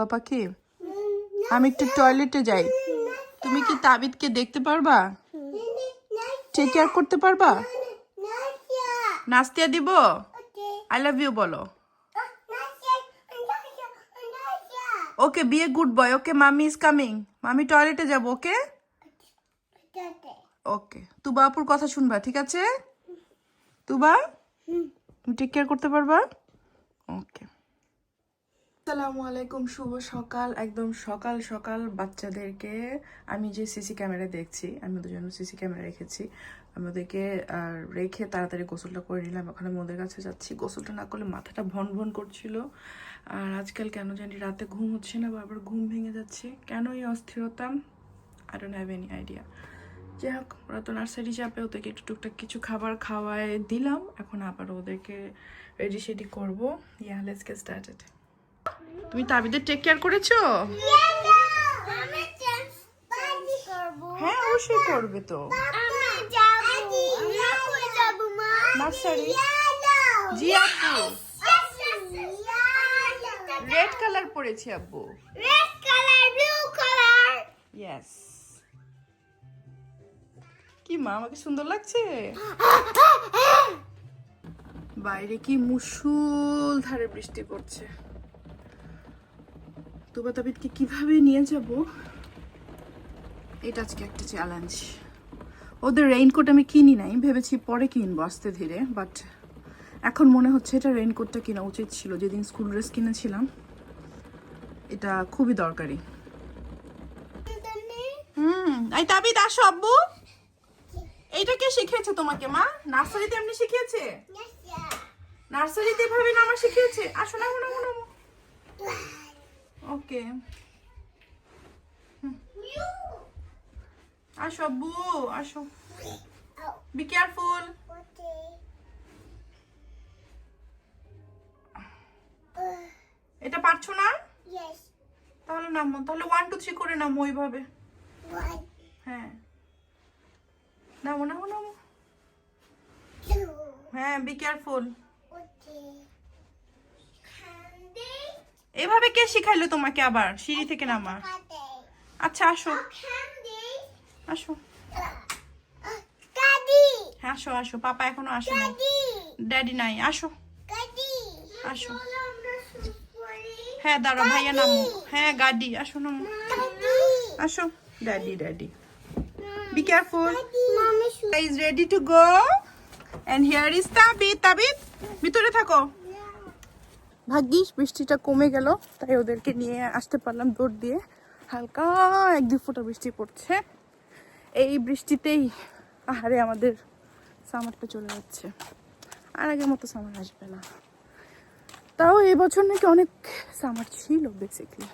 পাপাকে আমি একটু টয়লেটে যাই। তুমি কি তাবিদকে দেখতে পারবা? টেক কেয়ার করতে পারবা? নাস্তিয়া দিব? আই লাভ ইউ বলো। ওকে বি এ গুড বয় ওকে মামি ইজ কামিং মামি টয়লেটে যাব ওকে ওকে তুবা আপুর কথা শুনবা ঠিক আছে? তুবা? তুমি টেক কেয়ার করতে পারবা? ওকে আসসালামু আলাইকুম, শুভ সকাল। একদম সকাল সকাল বাচ্চাদেরকে আমি যে সিসি ক্যামেরা দেখছি, আমি ওদের জন্য সিসি ক্যামেরা রেখেছি। আমি ওদেরকে রেখে তাড়াতাড়ি গোসলটা করে নিলাম। এখন আমি ওদের কাছে যাচ্ছি। গোসলটা না করলে মাথাটা ভন ভন করছিল। আর আজকাল কেন জানি রাতে ঘুম হচ্ছে না, বারবার ঘুম ভেঙে যাচ্ছে। কেন এই অস্থিরতা? I don't have any idea যাই হোক, ওরা তো নার্সারি চাপে ওদেরকে একটু টুকটাক কিছু খাবার খাওয়ায় দিলাম। এখন আবার ওদেরকে রেডি সেডি করব। ইয়া লেটস গেট স্টার্টেড তুমি তাবিদের টেক কেয়ার করেছ? হ্যাঁ অবশ্যই করবে তো। জি আপু। রেড কালার পরেছি, আব্বু। ইয়েস কি মা, আমাকে সুন্দর লাগছে? বাইরে কি মুসুল ধারে বৃষ্টি পড়ছে। তুবা তাবিদকে কীভাবে নিয়ে যাব? এটা আজকে একটা চ্যালেঞ্জ ওদের রেইনকোট আমি কিনি নাই ভেবেছি পরে কিনবো আস্তে ধীরে বাট এখন মনে হচ্ছে এটা রেইনকোটটা কেনা উচিত ছিল যেদিন স্কুল ড্রেস কিনেছিলাম। এটা খুবই দরকারি। হুম এই তাবিদ আসো আব্বু। এইটা কে শিখিয়েছে তোমাকে মা? নার্সারিতে এমনি শিখিয়েছে? নার্সারিতে এভাবে নামা শিখিয়েছে? আসো না না না ওকে। আসো আব্বু আসো। বি কেয়ারফুল এটা পারছ না? তাহলে নামো তাহলে ওয়ান টু থ্রি করে নামো ওইভাবে। হ্যাঁ। নামো নামো নামো। হ্যাঁ বি কেয়ারফুল এভাবে কে শিখাইলো তোমাকে আবার? সিঁড়ি থেকে নামা। আচ্ছা আসো। আসো। হ্যাঁ আসো আসো। পাপা এখনও আসো নাই ড্যাডি নাই। আসো। আসো। হ্যাঁ দাঁড়া ভাইয়া নামো। হ্যাঁ গাড়ি আসো নামো। আসো। Daddy daddy. Be careful is ready to go and here is Tabid Tabid ভিতরে থাকো। ভাগ্যিস বৃষ্টিটা কমে গেল, তাই ওদেরকে নিয়ে আসতে পারলাম দৌড় দিয়ে। হালকা এক দুই ফোঁটা বৃষ্টি পড়ছে। এই বৃষ্টিতেই আহারে আমাদের সামারটা চলে যাচ্ছে। আর আগের মতো সামার আসবে না। তাও এই বছর নাকি অনেক সামার ছিল বেসিকলি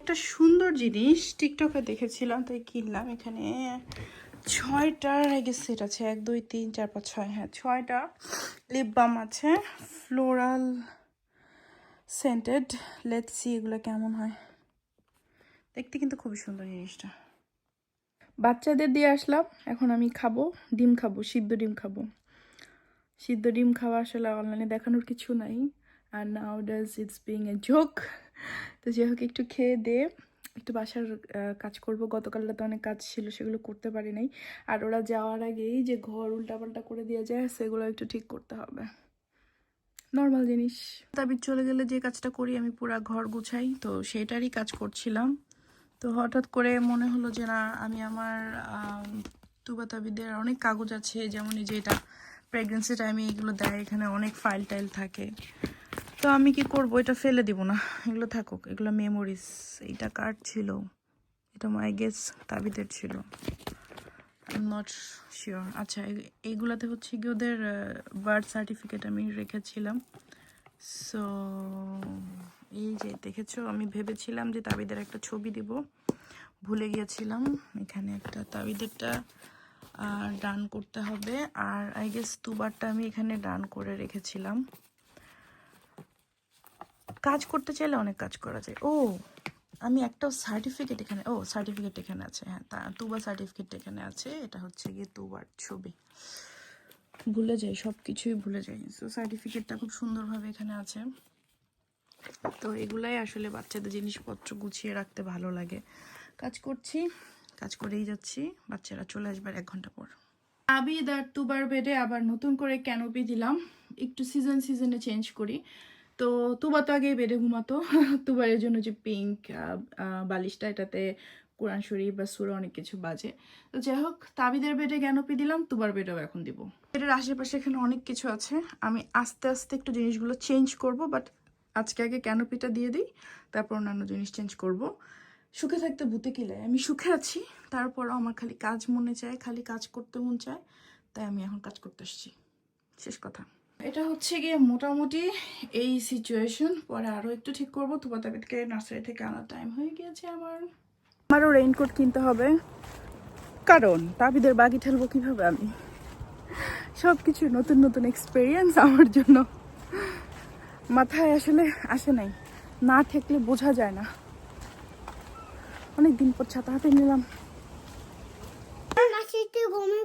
একটা সুন্দর জিনিস টিকটকে দেখেছিলাম, তাই কিনলাম এখানে। ছয়টার আগে সেট আছে, এক, দুই, তিন, চার, পাঁচ, ছয় হ্যাঁ ছয়টা লিপ বাম আছে ফ্লোরাল সেন্টেড লেট সি এগুলো কেমন হয়। দেখতে কিন্তু খুবই সুন্দর জিনিসটা। বাচ্চাদের দিয়ে আসলাম, এখন আমি খাব, ডিম খাব, সিদ্ধ ডিম খাব। সিদ্ধ ডিম খাওয়া আসলে অনলাইনে দেখানোর কিছু নাই আর now does it's being a joke তো যাই হোক, একটু খেয়ে দে। একটু বাসার কাজ করব। গতকালটা তো অনেক কাজ ছিল সেগুলো করতে পারি নাই। আর ওরা যাওয়ার আগেই যে ঘর উল্টাপাল্টা করে দেওয়া যায় সেগুলো একটু ঠিক করতে হবে। নর্মাল জিনিস। তাবিদ চলে গেলে যে কাজটা করি আমি পুরা ঘর গুছাই। তো সেটারই কাজ করছিলাম। তো হঠাৎ করে মনে হলো যে না আমি আমার আম, তুবা তাবিদের অনেক কাগজ আছে। যেমন এই যে এটা প্রেগনেন্সি টাইমে এগুলো দেয়। এখানে অনেক ফাইল টাইল থাকে। তো আমি কি করব? এটা ফেলে দিব না। এগুলো থাকুক। এগুলো মেমোরিজ এইটা কার্ড ছিল? এটা মাই গেস তাবিদের ছিল। আই নট শিওর আচ্ছা এইগুলাতে হচ্ছে কি ওদের বার্থ সার্টিফিকেট আমি রেখেছিলাম। সো এই যে, দেখেছ? আমি ভেবেছিলাম যে তাবিদের একটা ছবি দিব। ভুলে গিয়েছিলাম। এখানে একটা তাবিদেরটা ডান করতে হবে। আর আই গেস দুবারটা আমি এখানে ডান করে রেখেছিলাম। কাজ করতে চাইলে অনেক কাজ করা যায়। ও, আমি একটা সার্টিফিকেট এখানে, ও সার্টিফিকেট এখানে আছে হ্যাঁ তা তুবা সার্টিফিকেট এখানে আছে, এটা হচ্ছে গিয়ে তুবার ছবি। ভুলে যাই সব কিছুই ভুলে যাই। সো সার্টিফিকেটটা খুব সুন্দরভাবে এখানে আছে। তো এগুলাই আসলে বাচ্চাদের জিনিসপত্র গুছিয়ে রাখতে ভালো লাগে। কাজ করছি, কাজ করেই যাচ্ছি, বাচ্চারা চলে আসবে আর এক ঘণ্টা পর। আবিদ আর তুবার বেডে আবার নতুন করে ক্যানোপি দিলাম। একটু সিজন সিজনে চেঞ্জ করি। তো তুবা তো আগে বেডে ঘুমাতো। তুবারের জন্য যে পিঙ্ক বালিশটা এটাতে কোরআন শরীফ বা সুরা অনেক কিছু বাজে। তো যাই হোক, তাবিদের বেডে ক্যানোপি দিলাম, তুবার বেডেও এখন দিব। বেডের আশেপাশে এখানে অনেক কিছু আছে। আমি আস্তে আস্তে একটু জিনিসগুলো চেঞ্জ করব বাট আজকে আগে ক্যানোপিটা দিয়ে দিই, তারপর অন্যান্য জিনিস চেঞ্জ করব। সুখে থাকতে ভূতে কিলে আমি সুখে আছি, তারপরও আমার খালি কাজ মনে চায়, খালি কাজ করতে মন চায়, তাই আমি এখন কাজ করতে আসছি। শেষ কথা। এটা হচ্ছে গিয়ে মোটামুটি এই সিচুয়েশন পরে আরও একটু ঠিক করব। তুবা তাবিদকে নার্সারি থেকে আনার টাইম হয়ে গিয়েছে আমার। আমারও রেইনকোট কিনতে হবে। কারণ তাবিদের বাগি ঠেলবো কীভাবে আমি? সব কিছু নতুন নতুন এক্সপিরিয়েন্স আমার জন্য। মাথায় আসলে আসে নাই। না ঠেকলে বোঝা যায় না। অনেক দিন পর ছাতা হাতে নিলাম মাসিতে বমি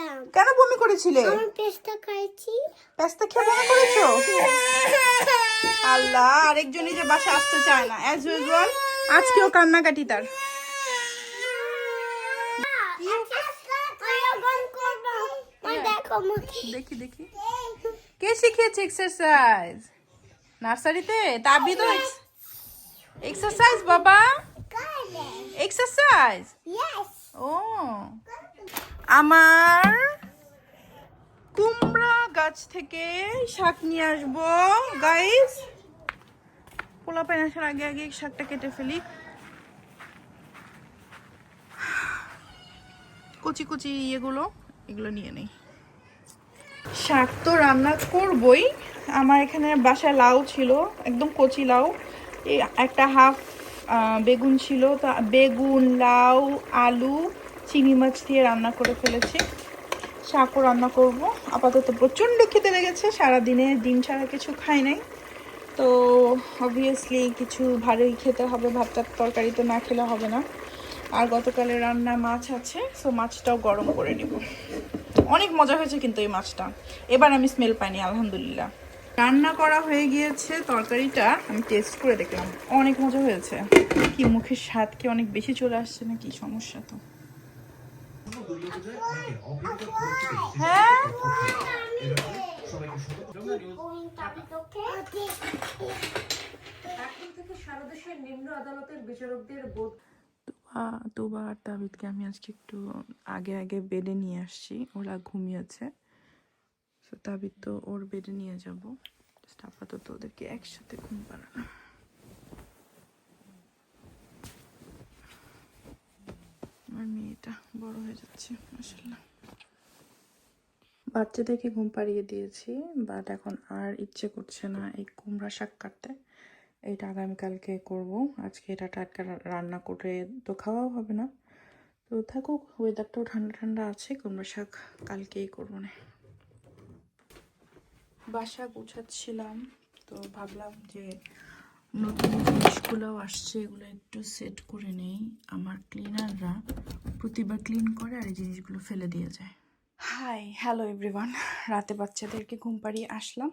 করেছিলাম কেন বমি করেছিলে? আমি পেস্তা খাইছি। পেস্তা খেয়ে বমি করেছ? আল্লাহ আরেকজনই যে বাসা আসতে চায় না। অ্যাজ ইউজুয়াল আজকেও কান্নাকাটি তার। দেখি দেখি। কে শিখিয়েছে এক্সারসাইজ নার্সারিতে? তাবি তো এক্সারসাইজ বাবা। এক্সারসাইজ ও। আমার কুমড়া গাছ থেকে শাক নিয়ে আসব। গাইস পোলা পাইন আসার আগে আগে শাকটা কেটে ফেলি। কচি কচি ইয়েগুলো, এগুলো নিয়ে নেই। শাক তো রান্না করবই। আমার এখানে বাসায় লাউ ছিল, একদম কচি লাউ। একটা হাফ বেগুন ছিল, তা বেগুন, লাউ, আলু চিংড়ি মাছ দিয়ে রান্না করে ফেলেছি। শাকও রান্না করব। আপাতত প্রচণ্ড খেতে লেগেছে, সারাদিনে ডিম ছাড়া কিছু খাই নাই। তো অবভিয়াসলি কিছু ভালোই খেতে হবে, ভাতটার তরকারি তো না খেলে হবে না। আর গতকালের রান্না মাছ আছে সো মাছটাও গরম করে নিব। অনেক মজা হয়েছে কিন্তু এই মাছটা। এবার আমি স্মেল পাইনি, আলহামদুলিল্লাহ। রান্না করা হয়ে গিয়েছে তরকারিটা, আমি টেস্ট করে দেখলাম। অনেক মজা হয়েছে। কি মুখের স্বাদ, কি অনেক বেশি চলে আসছে না কি সমস্যা তো। আমি আজকে একটু আগে আগে বেডে নিয়ে আসছি। ওরা ঘুমিয়েছে। তো তাবিদ তো ওর বেডে নিয়ে যাব। আপাতত ওদেরকে একসাথে ঘুম পাড়ানো। আমার মেয়েটা বড় হয়ে যাচ্ছে মাসাল্লাহ বাচ্চাদেরকে ঘুম পাড়িয়ে দিয়েছি বাট এখন আর ইচ্ছে করছে না এই কুমড়া শাক কাটতে। এটা আগামীকালকে করব। আজকে এটা টাটকা রান্না করে তো খাওয়াও হবে না। তো থাকুক ওয়েদারটাও ঠান্ডা ঠান্ডা আছে, কুমড়া শাক কালকেই করব না। বাসা গুছাচ্ছিলাম, তো ভাবলাম যে নতুন জিনিসগুলোও আসছে, এগুলো একটু সেট করে নেই। আমার ক্লিনাররা প্রতিবার ক্লিন করে আর এই জিনিসগুলো ফেলে দিয়ে যায়। হাই হ্যালো এভরিওয়ান রাতে বাচ্চাদেরকে ঘুম পাড়িয়ে আসলাম।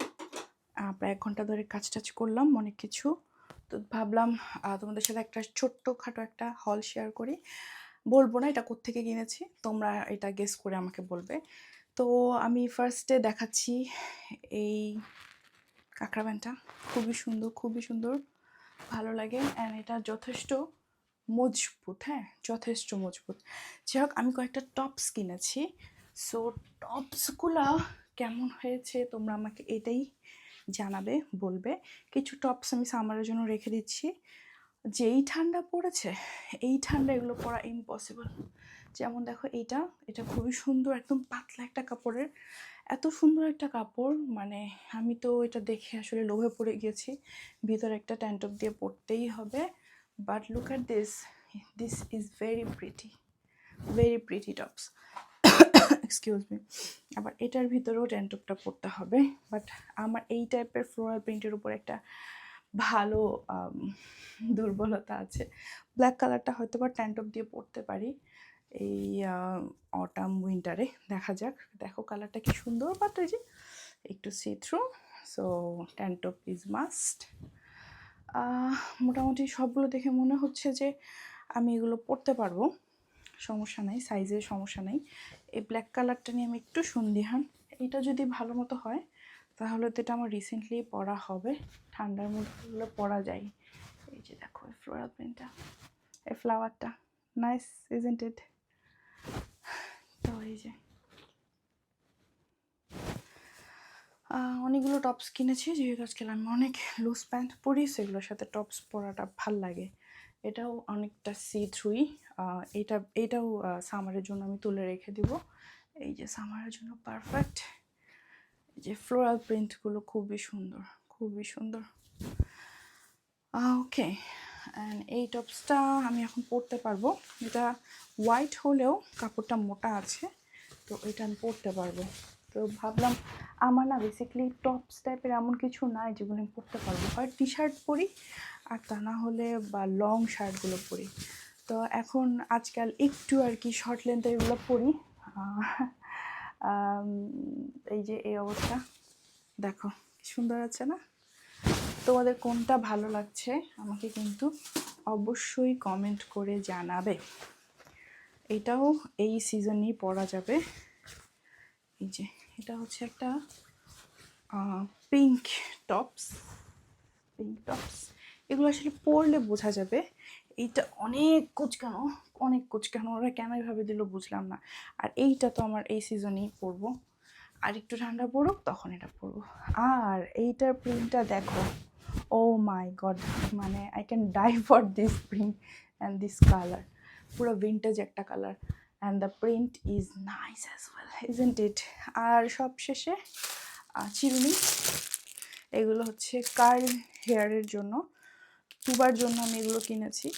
প্রায় এক ঘণ্টা ধরে কাজ টাজ করলাম, অনেক কিছু। তো ভাবলাম তোমাদের সাথে একটা ছোট্ট খাটো একটা হল শেয়ার করি। বলব না এটা কোত্থেকে কিনেছি, তোমরা এটা গেস করে আমাকে বলবে। তো আমি ফার্স্টে দেখাচ্ছি এই কাঁকড়া প্যান্টটা খুবই সুন্দর খুবই সুন্দর। ভালো লাগে অ্যান্ড এটা যথেষ্ট মজবুত হ্যাঁ? যথেষ্ট মজবুত। যাই হোক, আমি কয়েকটা টপস কিনেছি। সো টপসগুলো কেমন হয়েছে তোমরা আমাকে এটাই জানাবে, বলবে। কিছু টপস আমি সামারের জন্য রেখে দিচ্ছি। যেই ঠান্ডা পড়েছে, এই ঠান্ডা এগুলো পরা ইম্পসিবল যেমন দেখো এইটা, এটা খুবই সুন্দর, একদম পাতলা একটা কাপড়ের। এত সুন্দর একটা কাপড় মানে আমি তো এটা দেখে আসলে লোভে পড়ে গিয়েছি। ভিতরে একটা ট্যান্টপ দিয়ে পরতেই হবে। But look at this this is very pretty very pretty tops excuse me আবার এটার ভিতরেও ট্যান্টপটা পরতে হবে। বাট আমার এই টাইপের ফ্লোরাল প্রিন্টের উপর একটা ভালো দুর্বলতা আছে। ব্ল্যাক কালারটা হয়তো বা ট্যান্টপ দিয়ে পরতে পারি। এই অটাম উইন্টারে দেখা যাক। দেখো কালারটা কি সুন্দর ওই যে একটু see through so tank top is must মোটামুটি সবগুলো দেখে মনে হচ্ছে যে আমি এগুলো পরতে পারব। সমস্যা নাই সাইজের সমস্যা নেই। এই ব্ল্যাক কালারটা নিয়ে আমি একটু সন্দিহান। এটা যদি ভালো মতো হয়, তাহলে তো এটা আমার রিসেন্টলি পরা হবে। ঠান্ডার মধ্যে পরা যায়। এই যে দেখো ফ্লোরাল প্রিন্টটা এই ফ্লাওয়ারটা নাইস ইজেন্ট ইট তো এই যে অনেকগুলো টপস কিনেছি, যেহেতু আজকাল আমি অনেক লুজ প্যান্ট পরি, সেগুলোর সাথে টপস পরাটা ভালো লাগে। এটাও অনেকটা সি থ্রুই এটা, এটাও সামারের জন্য আমি তুলে রেখে দিব। এই যে সামারের জন্য পারফেক্ট এই যে ফ্লোরাল প্রিন্টগুলো খুবই সুন্দর খুবই সুন্দর। ওকে অ্যান্ড এই টপসটা আমি এখন পরতে পারব। এটা হোয়াইট হলেও কাপড়টা মোটা আছে, তো এটা আমি পরতে পারব। তো ভাবলাম, আমার না বেসিক্যালি টপস টাইপের এমন কিছু নাই যেগুলো আমি পরতে পারব। হয় টি শার্ট পরি, আর তা না হলে বা লং শার্টগুলো পরি। তো এখন আজকাল একটু আর কি শর্ট লেন্থের এগুলো পরি। এই যে এই অবস্থা। দেখো সুন্দর আছে না? তোমাদের কোনটা ভালো লাগছে আমাকে কিন্তু অবশ্যই কমেন্ট করে জানাবে। এটাও এই সিজনেই পরা যাবে। এই যে, এটা হচ্ছে একটা পিঙ্ক টপস পিঙ্ক টপস এগুলো আসলে পরলে বোঝা যাবে। এইটা অনেক কুচকানো অনেক কুচকানো। ওরা কেন এভাবে দিল বুঝলাম না। আর এইটা তো আমার এই সিজনেই পরবো আর একটু ঠান্ডা পড়ুক, তখন এটা পরবো আর এইটার প্রিন্টটা দেখো। ও মাই গড মানে I can die for this print and this colour পুরো ভিন্টেজ একটা colour and the print is nice as well isn't it আর সব শেষে চিরুনি এগুলো হচ্ছে কার্ল হেয়ারের জন্য। টুবার জন্য আমি এগুলো কিনেছি।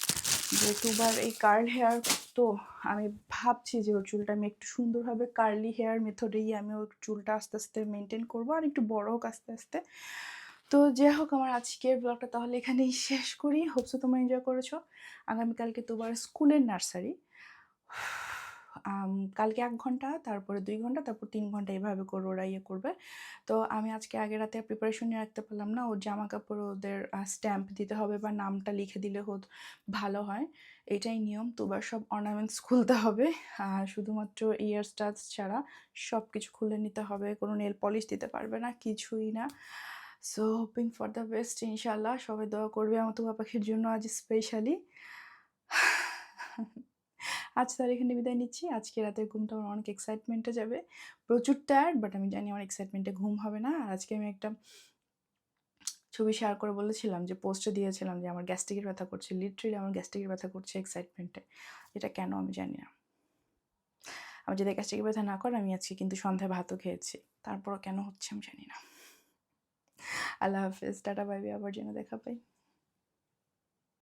যে টুবার এই কার্ল হেয়ার তো আমি ভাবছি যে ওর চুলটা আমি একটু সুন্দরভাবে কার্লি হেয়ার মেথডেই আমি ওর চুলটা আস্তে আস্তে মেনটেন করব। আর একটু বড় হোক আস্তে আস্তে। তো যাই হোক, আমার আজকের ব্লগটা তাহলে এখানেই শেষ করি। হোপসো তোমরা এনজয় করেছ। আগামীকালকে তোমার স্কুলের নার্সারি কালকে এক ঘণ্টা, তারপরে দুই ঘণ্টা, তারপর তিন ঘণ্টা এভাবে করে ওরা ইয়ে করবে। তো আমি আজকে আগে রাতে প্রিপারেশন নিয়ে রাখতে পারলাম না। ওর জামা কাপড় ওদের স্ট্যাম্প দিতে হবে বা নামটা লিখে দিলে হোত ভালো হয়। এটাই নিয়ম। তোবার সব অর্নামেন্টস খুলতে হবে। শুধুমাত্র ইয়ার স্টার্স ছাড়া সব কিছু খুলে নিতে হবে। কোনো নেল পলিশ দিতে পারবে না, কিছুই না। So hoping for the best ইনশাল্লাহ সবাই দোয়া করবে আমার তুবা পাখির জন্য আজ স্পেশালি আজ তার এখানে বিদায় নিচ্ছি। আজকে রাতের ঘুমটা আমার অনেক এক্সাইটমেন্টে যাবে। প্রচুর টায়ার্ড বাট আমি জানি আমার এক্সাইটমেন্টে ঘুম হবে না। আর আজকে আমি একটা ছবি শেয়ার করে বলেছিলাম যে পোস্টে দিয়েছিলাম যে, আমার গ্যাস্ট্রিকের ব্যথা করছে। লিটারেলি আমার গ্যাস্ট্রিকের ব্যথা করছে এক্সাইটমেন্টে এটা কেন আমি জানি না। আমি যদি গ্যাস্ট্রিকের ব্যথা না করে আমি আজকে কিন্তু সন্ধ্যায় ভাতও খেয়েছি। তারপরও কেন হচ্ছে আমি জানি না। আল্লাহ হাফিজ টাটা বাইবি আবার যেন দেখা পাই।